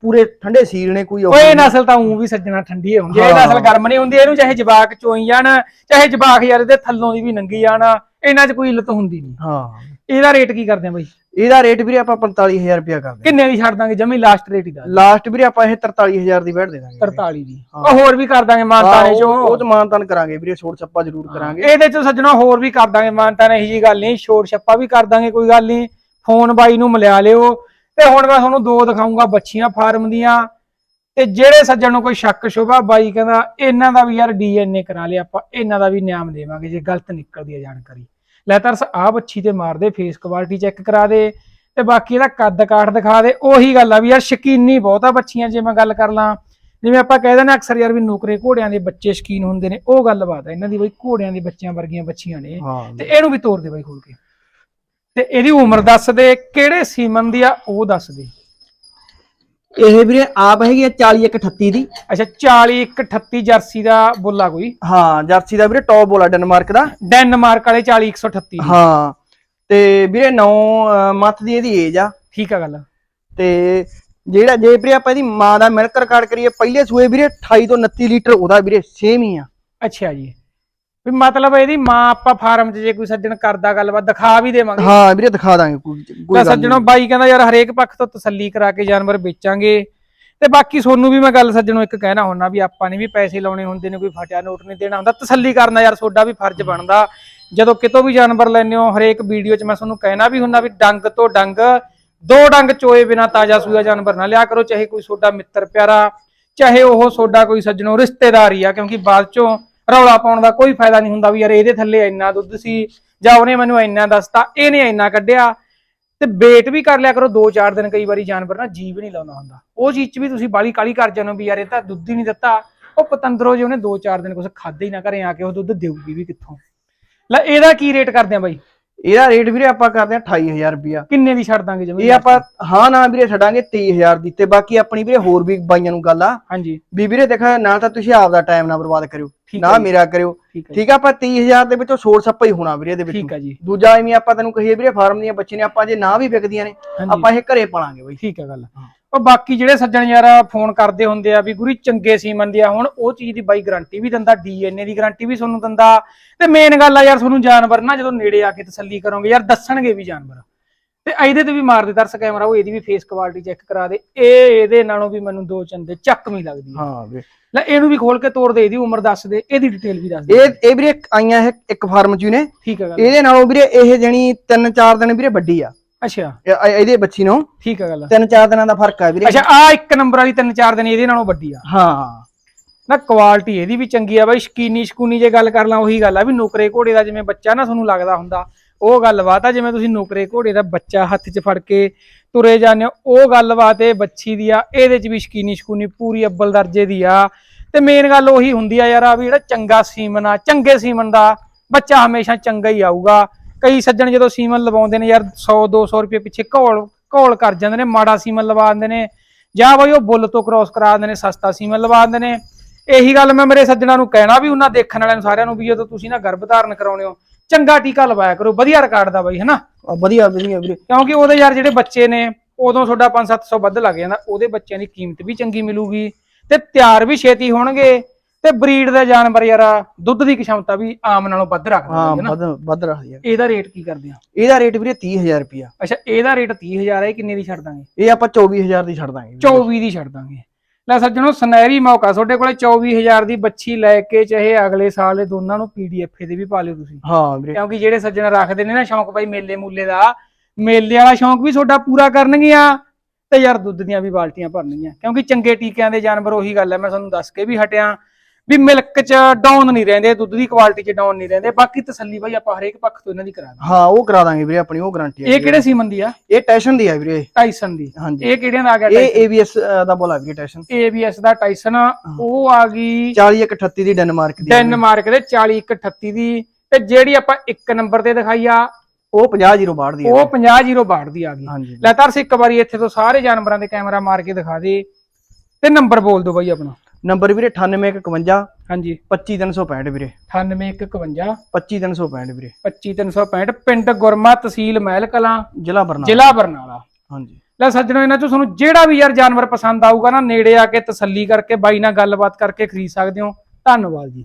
S2: ਪੂਰੇ ਠੰਡੇ ਸੀਲ ਨੇ ਕੋਈ ਉਹ
S1: ਓਏ
S2: ਨਹੀਂ।
S1: ਨਸਲ ਤਾਂ ਉਂ ਵੀ ਸੱਜਣਾ ਠੰਡੀ ਹੁੰਦੀ ਹੈ ਇਹ
S2: ਹਾਂ।
S1: ਨਸਲ ਗਰਮ ਨਹੀਂ ਹੁੰਦੀ ਇਹਨੂੰ ਚਾਹੇ ਜਵਾਕ ਚੋਈ ਜਾਣ ਚਾਹੇ ਜਵਾਕ ਯਾਰ ਇਹਦੇ ਥੱਲੋਂ ਦੀ ਵੀ ਨੰਗੀ ਜਾਣ ਇਹਨਾਂ 'ਚ ਕੋਈ ਇਲਤ ਹੁੰਦੀ ਨਹੀਂ
S2: ਹਾਂ
S1: ਇਹਦਾ ਰੇਟ ਕੀ ਕਰਦੇ ਆ ਬਾਈ
S2: ਇਹਦਾ ਰੇਟ ਵੀਰੇ ਆਪਾਂ 45000 ਰੁਪਿਆ ਕਰਦੇ
S1: ਕਿੰਨੇ ਦੀ ਛੱਡ ਦਾਂਗੇ? ਜਮੀ ਲਾਸਟ ਰੇਟ ਹੀ ਦਾ
S2: ਲਾਸਟ ਵੀਰੇ ਆਪਾਂ ਇਹ 43000 ਦੀ ਬੈਠ ਦੇ ਦਾਂਗੇ।
S1: 43 ਦੀ। ਉਹ ਹੋਰ ਵੀ ਕਰ ਦਾਂਗੇ ਮਾਨਤਾਨੇ
S2: ਹਾਂ, ਉਹ
S1: ਚੋਂ।
S2: ਚ ਮਾਨਤਾਨ ਕਰਾਂਗੇ ਵੀਰੇ ਛੋਟ ਛੱਪਾ ਜ਼ਰੂਰ ਕਰਾਂਗੇ।
S1: ਇਹਦੇ ਚ ਸੱਜਣਾ ਹੋਰ ਵੀ ਕਰ ਦਾਂਗੇ ਮਾਨਤਾਨੇ ਇਹੀ ਜੀ ਗੱਲ ਨਹੀਂ ਸ਼ੋਰ ਛੱਪਾ ਵੀ ਕਰ ਦਾਂਗੇ ਕੋਈ ਗੱਲ ਨਹੀਂ। ਫੋਨ ਬਾਈ ਨੂੰ ਮਿਲਿਆ ਲਿਓ। ਤੇ ਹੁਣ ਮੈਂ ਤੁਹਾਨੂੰ ਦੋ ਦਿਖਾਉਂਗਾ ਬੱਚੀਆਂ ਫਾਰਮ ਦੀਆਂ। ਤੇ ਜਿਹੜੇ ਸੱਜਣ ਨੂੰ ਕੋਈ ਸ਼ੱਕ ਸ਼ੁਬਾ ਬਾਈ ਕਹਿੰਦਾ ਇਹਨਾਂ ਦਾ ਵੀ ਯਾਰ ਡੀਐਨਏ ਕਰਾ ਲਿਆ ਆਪਾਂ ਇਹਨਾਂ ਦਾ ਵੀ ਨਿਯਮ ਦੇਵਾਂਗੇ ਜੇ ਗਲਤ ਨਿਕਲਦੀ ਹੈ ਜਾਣਕਾਰੀ। ਲੈ ਤਰਸ ਆ ਬੱਚੀ ਤੇ ਮਾਰ ਦੇ ਫੇਸ ਕੁਆਲਿਟੀ ਚੈੱਕ ਕਰਾ ਦੇ ਤੇ ਬਾਕੀ ਇਹਦਾ ਕੱਦ ਕਾਠ ਦਿਖਾ ਦੇ। ਉਹੀ ਗੱਲ ਆ ਵੀ ਯਾਰ ਸ਼ਕੀਨੀ ਬਹੁਤ ਆ ਬੱਚੀਆਂ ਜੇ ਮੈਂ ਗੱਲ ਕਰ ਲਾਂ। ਜਿਵੇਂ ਆਪਾਂ ਕਹਿ ਦਿੰਦੇ ਅਕਸਰ ਯਾਰ ਵੀ ਨੁਕਰੇ ਘੋੜਿਆਂ ਦੇ ਬੱਚੇ ਸ਼ਕੀਨ ਹੁੰਦੇ ਨੇ ਉਹ ਗੱਲਬਾਤ ਹੈ ਇਹਨਾਂ ਦੀ ਬਈ ਘੋੜਿਆਂ ਦੇ ਬੱਚਿਆਂ ਵਰਗੀਆਂ ਬੱਚੀਆਂ ਨੇ ਤੇ ਇਹਨੂੰ ਵੀ ਤੋੜ ਦੇ ਬਾਈ ਖੋਲ ਕੇ। ਤੇ ਇਹਦੀ ਉਮਰ ਦੱਸ ਦੇ ਕਿਹੜੇ ਸੀਮਨ ਦੀ ਆ ਉਹ ਦੱਸ ਦੇ।
S2: ਇਹ ਵੀਰੇ ਆਪ ਹੈਗੀ ਆ 40 138 ਦੀ।
S1: ਅੱਛਾ 40 138 ਜਰਸੀ ਦਾ ਬੋਲਾ ਕੋਈ?
S2: ਹਾਂ ਜਰਸੀ ਦਾ ਵੀਰੇ ਟੌਪ ਬੋਲਾ ਡੈਨਮਾਰਕ ਦਾ।
S1: ਡੈਨਮਾਰਕ ਵਾਲੇ 40 138 ਦੀ।
S2: ਹਾਂ ਤੇ ਵੀਰੇ 9 ਮੰਥ ਦੀ ਇਹਦੀ ਏਜ ਆ।
S1: ਠੀਕ ਆ ਗੱਲ।
S2: ਤੇ ਜਿਹੜਾ ਜੇ ਵੀਰੇ ਆਪਾਂ ਇਹਦੀ ਮਾਂ ਦਾ ਮਿਲਕ ਰਿਕਾਰਡ ਕਰੀਏ ਪਹਿਲੇ ਸੂਏ ਵੀਰੇ 28 ਤੋਂ 29 ਲੀਟਰ ਉਹਦਾ ਵੀਰੇ ਸੇਮ ਹੀ ਆ।
S1: ਅੱਛਾ ਜੀ। ਵੀ ਮਤਲਬ ਇਹਦੀ ਮਾਂ ਆਪਾਂ ਫਾਰਮ 'ਚ ਜੇ ਕੋਈ ਸੱਜਣ ਕਰਦਾ ਗੱਲਬਾਤ ਦਿਖਾ ਵੀ ਦੇਵਾਂਗੇ।
S2: ਹਾਂ ਵੀਰੇ ਦਿਖਾ ਦਾਂਗੇ ਕੋਈ ਕੋਈ
S1: ਤਾਂ
S2: ਗੱਲ
S1: ਸੱਜਣੋ ਬਾਈ ਕਹਿੰਦਾ ਯਾਰ ਹਰੇਕ ਪੱਖ ਤੋਂ ਤਸੱਲੀ ਕਰਾ ਕੇ ਜਾਨਵਰ ਵੇਚਾਂਗੇ। ਤੇ ਬਾਕੀ ਸੋਨੂੰ ਵੀ ਮੈਂ ਗੱਲ ਸੱਜਣੋ ਇੱਕ ਕਹਿਣਾ ਹੁੰਦਾ ਵੀ ਆਪਾਂ ਨੇ ਵੀ ਪੈਸੇ ਲਾਉਣੇ ਹੁੰਦੇ ਨੇ ਕੋਈ ਫਟਿਆ ਨੋਟ ਨਹੀਂ ਦੇਣਾ ਹੁੰਦਾ। ਤਸੱਲੀ ਕਰਨਾ ਯਾਰ ਤੁਹਾਡਾ ਵੀ ਫਰਜ਼ ਬਣਦਾ। ਜਦੋਂ ਕਿਤੋਂ ਵੀ ਜਾਨਵਰ ਲੈਣੇ ਹੋ ਹਰੇਕ ਵੀਡੀਓ 'ਚ ਮੈਂ ਤੁਹਾਨੂੰ ਕਹਿਣਾ ਵੀ ਹੁੰਦਾ ਵੀ ਡੰਗ ਤੋਂ ਡੰਗ ਦੋ ਡੰਗ ਚੋਏ ਬਿਨਾ ਤਾਜ਼ਾ ਸੂਆ ਜਾਨਵਰ ਨਾ ਲਿਆ ਕਰੋ ਚਾਹੇ ਕੋਈ ਤੁਹਾਡਾ ਮਿੱਤਰ ਪਿਆਰਾ ਚਾਹੇ ਉਹ ਤੁਹਾਡਾ ਕੋਈ ਸੱਜਣੋ ਰਿਸ਼ਤੇਦਾਰ ਹੀ ਆ ਕਿਉਂਕਿ ਬਾਅਦ ਚੋਂ ਰੌਲਾ ਪਾਉਣ ਦਾ ਕੋਈ ਫਾਇਦਾ ਨਹੀਂ ਹੁੰਦਾ ਵੀ ਯਾਰ ਇਹਦੇ ਥੱਲੇ ਇੰਨਾ ਦੁੱਧ ਸੀ ਜਾਂ ਉਹਨੇ ਮੈਨੂੰ ਇੰਨਾ ਦੱਸਤਾ, ਇਹਨੇ ਇੰਨਾ ਕੱਢਿਆ। ਤੇ ਵੇਟ ਵੀ ਕਰ ਲਿਆ ਕਰੋ 2-4 ਦਿਨ ਕਈ ਵਾਰੀ ਜਾਨਵਰ ਨਾ ਜੀਵ ਨਹੀਂ ਲਾਉਂਦਾ ਹੁੰਦਾ। ਉਹ ਚੀਜ਼ 'ਚ ਵੀ ਤੁਸੀਂ ਬਾਲੀ ਕਾਲੀ ਕਰ ਜਾਂਦੇ ਹੋ ਵੀ ਯਾਰ ਇਹ ਤਾਂ ਦੁੱਧ ਹੀ ਨਹੀਂ ਦਿੱਤਾ। ਉਹ ਪਤੰਦਰੋ ਜੇ ਉਹਨੇ 2-4 ਦਿਨ ਕੁਝ ਖਾਦੇ ਹੀ ਨਾ ਘਰੇ ਆ ਕੇ, ਉਹ ਦੁੱਧ ਦੇਊਗੀ ਵੀ ਕਿੱਥੋਂ? ਲੈ, ਇਹਦਾ ਕੀ ਰੇਟ ਕਰਦੇ ਆ ਬਾਈ?
S2: ਇਹਦਾ ਰੇਟ ਵੀਰੇ ਆਪਾਂ ਕਰਦੇ ਆ 28000 ਰੁਪਿਆ
S1: ਕਿੰਨੇ ਦੀ ਛੱਡ ਦਾਂਗੇ ਜਮੀ
S2: ਇਹ ਆਪਾਂ ਹਾਂ ਨਾ ਵੀਰੇ ਛੱਡਾਂਗੇ 23000 ਦੀ ਤੇ ਬਾਕੀ ਆਪਣੀ ਵੀਰੇ ਹੋਰ ਵੀ ਬਾਈਆਂ ਨੂੰ ਗੱਲ ਆ।
S1: ਹਾਂਜੀ।
S2: ਵੀ ਵੀਰੇ ਦੇਖਾ ਨਾ ਤਾਂ ਤੁਸੀਂ ਆਪ ਦਾ ਟਾਈਮ ਨਾ ਬਰਬਾਦ ਕਰਿਓ ਨਾ ਮੇਰਾ ਕਰਿਓ।
S1: ਠੀਕ
S2: ਆ ਆਪਾਂ 30000 ਦੇ ਵਿੱਚੋਂ ਸੋਰ ਸੱਪਾ ਹੀ ਹੋਣਾ ਵੀਰੇ ਇਹਦੇ ਵਿੱਚ।
S1: ਠੀਕ ਹੈ ਜੀ।
S2: ਦੂਜਾ ਐਵੇਂ ਆਪਾਂ ਤੈਨੂੰ ਕਹੀਏ ਵੀਰੇ ਫਾਰਮ ਦੀਆਂ ਬੱਚੇ ਨੇ ਆਪਾਂ ਜੇ ਨਾ ਵੀ ਵਿਕਦੀਆਂ ਨੇ ਆਪਾਂ ਇਹ ਘਰੇ ਪਾਲਾਂਗੇ ਬਈ।
S1: ਠੀਕ ਹੈ ਗੱਲ। ਉਹ ਬਾਕੀ ਜਿਹੜੇ ਸੱਜਣ ਯਾਰ ਫੋਨ ਕਰਦੇ ਹੁੰਦੇ ਆ ਵੀ ਗੁਰੀ ਚੰਗੇ ਸੀਮਨ ਦੀ ਆ ਹੁਣ ਉਹ ਚੀਜ਼ ਦੀ ਬਾਈ ਗਾਰੰਟੀ ਵੀ ਦਿੰਦਾ ਡੀਐਨਏ ਦੀ ਗਾਰੰਟੀ ਵੀ ਤੁਹਾਨੂੰ ਦਿੰਦਾ। ਤੇ ਮੇਨ ਗੱਲ ਆ ਯਾਰ ਤੁਹਾਨੂੰ ਜਾਨਵਰ ਨਾ ਜਦੋਂ ਨੇੜੇ ਆ ਕੇ ਤਸੱਲੀ ਕਰੋਗੇ ਯਾਰ ਦੱਸਣਗੇ ਵੀ ਜਾਨਵਰ। ਤੇ ਇਹਦੇ ਤੇ ਵੀ ਮਾਰ ਦੇ ਤਰਸ ਕੈਮਰਾ ਉਹ ਇਹਦੀ ਵੀ ਫੇਸ ਕੁਆਲਿਟੀ ਚੈੱਕ ਕਰਾ ਦੇ। ਇਹ ਇਹਦੇ ਨਾਲੋਂ ਵੀ ਮੈਨੂੰ ਦੋ ਚੰਦੇ ਚੱਕਵੀਂ ਲੱਗਦੀ ਆ।
S2: ਹਾਂ ਵੀਰੇ
S1: ਲੈ ਇਹਨੂੰ ਵੀ ਖੋਲ ਕੇ ਤੋੜ ਦੇ ਇਹਦੀ ਉਮਰ ਦੱਸ ਦੇ ਇਹਦੀ ਡਿਟੇਲ ਵੀ ਦੱਸ ਦੇ।
S2: ਇਹ ਇਹ ਵੀਰੇ ਆਈਆਂ ਇਹ ਇੱਕ ਫਾਰਮ ਚ ਨੇ।
S1: ਠੀਕ ਹੈ
S2: ਇਹਦੇ ਨਾਲੋਂ ਵੀਰੇ ਇਹ ਜਣੀ 3-4 ਦਿਨ ਵੀਰੇ ਵੱਡੀ ਆ।
S1: ਅੱਛਾ।
S2: ਇਹ- ਇਹ- ਇਹਦੇ ਬੱਚੀ ਨੂੰ।
S1: ਠੀਕ ਹੈ ਗੱਲ।
S2: 3-4 ਦਿਨਾਂ ਦਾ ਫ਼ਰਕ ਆ ਵੀਰੇ।
S1: ਅੱਛਾ ਆ ਇੱਕ ਨੰਬਰ ਵਾਲੀ ਤਿੰਨ ਚਾਰ ਦਿਨ ਇਹਦੇ ਨਾਲੋਂ ਵੱਡੀ ਆ।
S2: ਹਾਂ।
S1: ਨਾ ਕੁਆਲਿਟੀ ਇਹਦੀ ਵੀ ਚੰਗੀ ਆ ਬਾਈ ਸ਼ਕੀਨੀ ਸ਼ਕੂਨੀ ਜੇ ਗੱਲ ਕਰ ਲਾਂ ਉਹੀ ਗੱਲ ਆ ਵੀ ਨੁਕਰੇ ਘੋੜੇ ਦਾ ਜਿਵੇਂ ਬੱਚਾ ਨਾ ਤੁਹਾਨੂੰ ਲੱਗਦਾ ਹੁੰਦਾ ਉਹ ਗੱਲਬਾਤ ਆ ਜਿਵੇਂ ਤੁਸੀਂ ਨੁਕਰੇ ਘੋੜੇ ਦਾ ਬੱਚਾ ਹੱਥ 'ਚ ਫੜ ਕੇ ਤੁਰੇ ਜਾਂਦੇ ਹੋ ਉਹ ਗੱਲਬਾਤ ਇਹ ਬੱਚੀ ਦੀ ਆ ਇਹਦੇ 'ਚ ਵੀ ਸ਼ਕੀਨੀ ਸ਼ਕੂਨੀ ਪੂਰੀ ਅੱਬਲ ਦਰਜੇ ਦੀ ਆ। ਤੇ ਮੇਨ ਗੱਲ ਉਹੀ ਹੁੰਦੀ ਆ ਯਾਰ ਆ ਵੀ ਜਿਹੜਾ ਚੰਗਾ ਸੀਮਨ ਆ ਚੰਗੇ ਸੀਮਨ ਦਾ ਬੱਚਾ ਹਮੇਸ਼ਾ ਚੰਗਾ ਹੀ ਆਊਗਾ। ਕਈ ਸੱਜਣ ਜਦੋਂ ਸੀਮਨ ਲਵਾਉਂਦੇ ਨੇ ਯਾਰ 100 200 ਰੁਪਏ ਪਿੱਛੇ ਘੋਲ ਘੋਲ ਕਰ ਜਾਂਦੇ ਨੇ ਮਾੜਾ ਸੀਮਨ ਲਵਾ ਦਿੰਦੇ ਨੇ। ਜਾਂ ਬਈ ਉਹ ਬੁੱਲ ਤੋਂ ਕ੍ਰਾਸ ਕਰਾ ਦਿੰਦੇ ਨੇ ਸਸਤਾ ਸੀਮਨ ਲਵਾ ਦਿੰਦੇ ਨੇ। ਇਹੀ ਗੱਲ ਮੈਂ ਮੇਰੇ ਸੱਜਣਾ ਨੂੰ ਕਹਿਣਾ ਵੀ ਉਹਨਾਂ ਦੇਖਣ ਵਾਲਿਆਂ ਨੂੰ ਸਾਰਿਆਂ ਨੂੰ ਵੀ ਜਦੋਂ ਤੁਸੀਂ ਨਾ ਗਰਭ ਧਾਰਨ ਕਰਾਉਣੇ ਹੋ ਚੰਗਾ ਟੀਕਾ ਲਵਾਇਆ ਕਰੋ ਵਧੀਆ ਰਿਕਾਰਡ ਦਾ ਬਾਈ ਹਨਾ?
S2: ਵਧੀਆ ਵਧੀਆ ਵੀਰੇ।
S1: ਕਿਉਂਕਿ ਉਹਦੇ ਯਾਰ ਜਿਹੜੇ ਬੱਚੇ ਨੇ ਉਦੋਂ ਤੁਹਾਡਾ 5-700 ਵੱਧ ਲੱਗ ਜਾਂਦਾ ਉਹਦੇ ਬੱਚਿਆਂ ਦੀ ਕੀਮਤ ਵੀ ਚੰਗੀ ਮਿਲੂਗੀ ਤੇ ਤਿਆਰ ਵੀ ਛੇਤੀ ਹੋਣਗੇ। ਤੇ ਬਰੀਡ ਦੇ ਜਾਨਵਰ ਯਾਰ ਦੁੱਧ ਦੀ ਕਿਸ਼ਮਤਾ ਵੀ ਆਮ ਨਾਲੋਂ ਵੱਧ ਰੱਖਦਾ
S2: ਹਾਂ
S1: ਹੈ ਨਾ।
S2: ਵੱਧ ਵੱਧ ਰਹੀ ਆ।
S1: ਇਹਦਾ ਰੇਟ ਕੀ ਕਰਦੇ ਆ?
S2: ਇਹਦਾ ਰੇਟ ਵੀਰੇ 30000 ਰੁਪਿਆ
S1: ਅੱਛਾ ਇਹਦਾ ਰੇਟ 30000 ਹੈ ਇਹ ਕਿੰਨੇ ਦੀ ਛੱਡ ਦਾਂਗੇ?
S2: ਇਹ ਆਪਾਂ 24000 ਦੀ ਛੱਡ ਦਾਂਗੇ। ਵੀਰੇ।
S1: 24 ਦੀ ਛੱਡ ਦਾਂਗੇ। ਲੈ ਸੱਜਣੋ ਸੁਨਹਿਰੀ ਮੌਕਾ ਤੁਹਾਡੇ ਕੋਲੇ 24000 ਦੀ ਬੱਚੀ ਲੈ ਕੇ ਚਾਹੇ ਅਗਲੇ ਸਾਲ ਇਹ ਦੋਨਾਂ ਨੂੰ ਪੀਡੀਐਫ ਦੇ ਵੀ ਪਾ ਲਿਓ ਤੁਸੀਂ।
S2: ਹਾਂ ਵੀਰੇ।
S1: ਕਿਉਂਕਿ ਜਿਹੜੇ ਸੱਜਣ ਰੱਖਦੇ ਨੇ ਨਾ ਸ਼ੌਂਕ ਭਾਈ ਮੇਲੇ ਮੂਲੇ ਦਾ ਮੇਲੇ ਵਾਲਾ ਸ਼ੌਂਕ ਵੀ ਤੁਹਾਡਾ ਪੂਰਾ ਕਰਨਗੀਆਂ ਤੇ ਯਾਰ ਦੁੱਧ ਦੀਆਂ ਵੀ ਬਾਲਟੀਆਂ ਭਰਨਗੀਆਂ ਕਿਉਂਕਿ ਚੰਗੇ ਟੀਕਿਆਂ ਦੇ ਜਾਨਵਰ ਉਹੀ ਗੱਲ ਹੈ ਮੈਂ ਤੁਹਾਨੂੰ ਦੱਸ ਕੇ ਵੀ ਹਟਿਆ। ਵੀ ਮਿਲਕ ਚ ਡਾਊਨ ਨਹੀਂ ਰਹਿੰਦੇ ਦੁੱਧ ਦੀ ਕੁਆਲਿਟੀ ਚ ਡਾਊਨ ਨਹੀਂ ਰਹਿੰਦੇ ਬਾਕੀ ਤਸੱਲੀ ਭਾਈ ਆਪਾਂ ਹਰੇਕ ਪੱਖ ਤੋਂ ਇਹਨਾਂ ਦੀ ਕਰਾ ਦਾਂਗੇ।
S2: ਹਾਂ ਉਹ ਕਰਾ ਦਾਂਗੇ ਵੀਰੇ ਆਪਣੀ ਉਹ ਗਾਰੰਟੀ
S1: ਇਹ ਕਿਹੜੇ ਸੀਮਨ ਦੀ ਆ?
S2: ਇਹ ਟੈਸ਼ਨ ਦੀ ਆ ਵੀਰੇ।
S1: ਟਾਈਸਨ ਦੀ।
S2: ਹਾਂਜੀ।
S1: ਇਹ ਕਿਹੜਿਆਂ ਦਾ ਆ ਗਿਆ
S2: ਇਹ ABS ਦਾ ਬੋਲਾ ਵੀਰੇ ਟੈਸ਼ਨ
S1: ਏਬੀਐਸ ਦਾ ਟਾਈਸਨ ਉਹ ਆ ਗਈ
S2: 4038 ਦੀ ਡੈਨਮਾਰਕ ਦੀ।
S1: ਡੈਨਮਾਰਕ ਦੇ 40138 ਦੀ। ਤੇ ਜਿਹੜੀ ਆਪਾਂ ਇੱਕ ਨੰਬਰ ਤੇ ਦਿਖਾਈ ਆ
S2: ਉਹ 50062 ਦੀ ਆ
S1: ਉਹ 50062 ਦੀ ਆ ਗਈ। ਲੈ ਤਰਸ ਇੱਕ ਵਾਰੀ ਇੱਥੇ ਤੋਂ ਸਾਰੇ ਜਾਨਵਰਾਂ ਦੇ ਕੈਮਰਾ ਮਾਰ ਕੇ ਦਿਖਾ ਦੇ। ਤੇ ਨੰਬਰ ਬੋਲ ਦਿਓ ਬਾਈ ਆਪਣਾ।
S2: ਨੰਬਰ ਵੀਰੇ 9851
S1: ਹਾਂਜੀ।
S2: 25365 ਵੀਰੇ।
S1: 9851
S2: 25365 ਵੀਰੇ।
S1: 25365 ਪਿੰਡ ਗੁਰਮਾ ਤਹਿਸੀਲ ਮਹਿਲ ਕਲਾਂ
S2: ਜ਼ਿਲ੍ਹਾ ਬਰਨਾਲਾ।
S1: ਜ਼ਿਲ੍ਹਾ ਬਰਨਾਲਾ।
S2: ਹਾਂਜੀ।
S1: ਲੈ ਸੱਜਣੋ ਇਹਨਾਂ ਚੋਂ ਤੁਹਾਨੂੰ ਜਿਹੜਾ ਵੀ ਯਾਰ ਜਾਨਵਰ ਪਸੰਦ ਆਊਗਾ ਨਾ ਨੇੜੇ ਆ ਕੇ ਤਸੱਲੀ ਕਰਕੇ ਬਾਈ ਨਾਲ ਗੱਲਬਾਤ ਕਰਕੇ ਖਰੀਦ ਸਕਦੇ ਹੋ। ਧੰਨਵਾਦ ਜੀ।